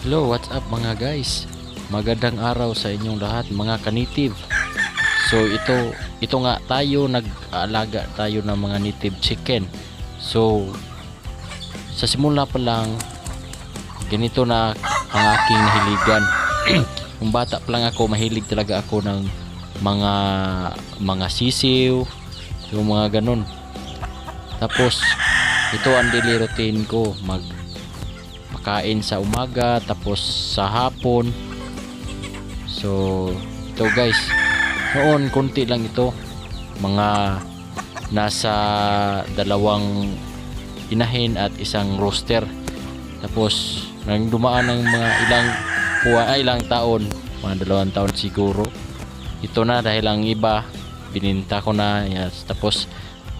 Hello, what's up mga guys? Magandang araw sa inyong lahat mga kanitive. So ito ito nga tayo nag-aalaga tayo ng mga native chicken. So sa simula pa lang ganito na ang aking nahiligan. Kung bata pa lang ako, mahilig talaga ako ng mga mga sisiw, yung mga ganun. Tapos ito ang daily routine ko, mag makain sa umaga tapos sa hapon. So ito guys noon konti lang ito. Mga nasa dalawang inahin at isang rooster tapos nang dumaan ng mga ilang kuha ay ilang taon mga dalawang taon siguro. Ito na dahil ang iba bininta ko na yes. tapos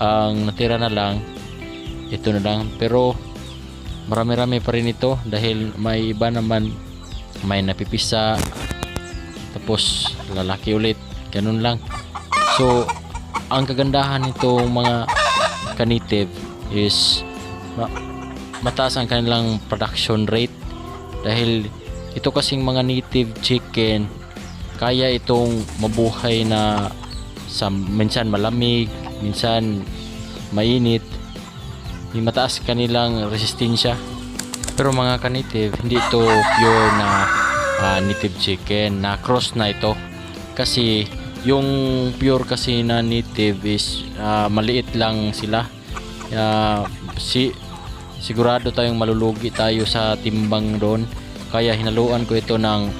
ang natira na lang ito na lang. Pero marami-rami pa rin ito dahil may iba naman may napipisa. Tapos lalaki ulit. Ganun lang. So ang kagandahan nito mga kanitive is ma- mataas ang kanilang production rate. Dahil ito kasing mga native chicken kaya itong mabuhay na sa minsan malamig minsan mainit may mataas kanilang resistensya. Pero mga kanitive hindi ito pure na ah, native chicken na cross na ito. Kasi yung pure kasi na native is ah, maliit lang sila. Ah, si sigurado tayong malulugi tayo sa timbang doon. Kaya hinaluan ko ito ng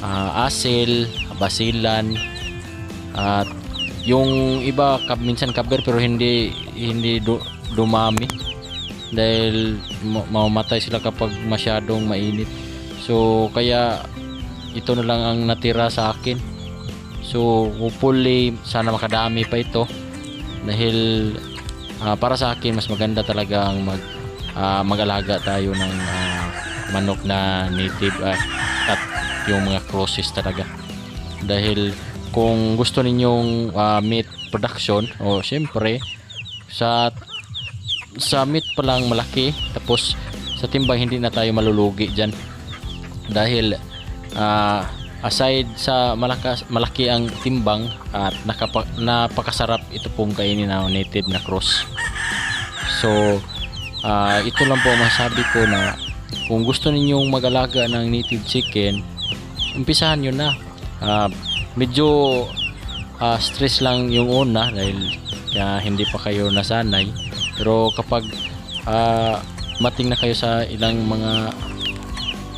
ah, asil basilan at yung iba minsan kaber pero hindi hindi du- dumami dahil ma- mamamatay sila kapag masyadong mainit. So kaya ito na lang ang natira sa akin. So hopefully sana makadami pa ito. Dahil ah, para sa akin mas maganda talaga ang mag ah, mag-alaga tayo ng ah, manok na native ah, at yung mga crosses talaga. Dahil kung gusto ninyong ah, meat production o syempre sa sa meat pa lang malaki tapos sa timbang hindi na tayo malulugi dyan. Dahil ah, aside sa malakas, malaki ang timbang at nakapa, napakasarap ito pong kainin na native na cross. So ah, ito lang po masabi ko na kung gusto ninyong mag-alaga ng native chicken umpisahan nyo na. Ah, medyo ah, stress lang yung una dahil kaya hindi pa kayo nasanay pero kapag ah, mating na kayo sa ilang mga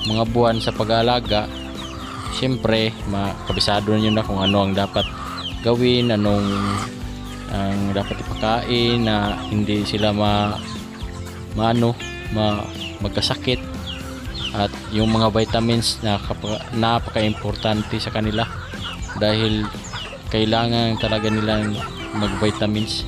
mga buwan sa pag-aalaga syempre makabisado niyo na kung ano ang dapat gawin anong ang dapat ipakain na hindi sila ma maano ma magkasakit. At yung mga vitamins na napaka-importante sa kanila dahil kailangan talaga nilang mag-vitamins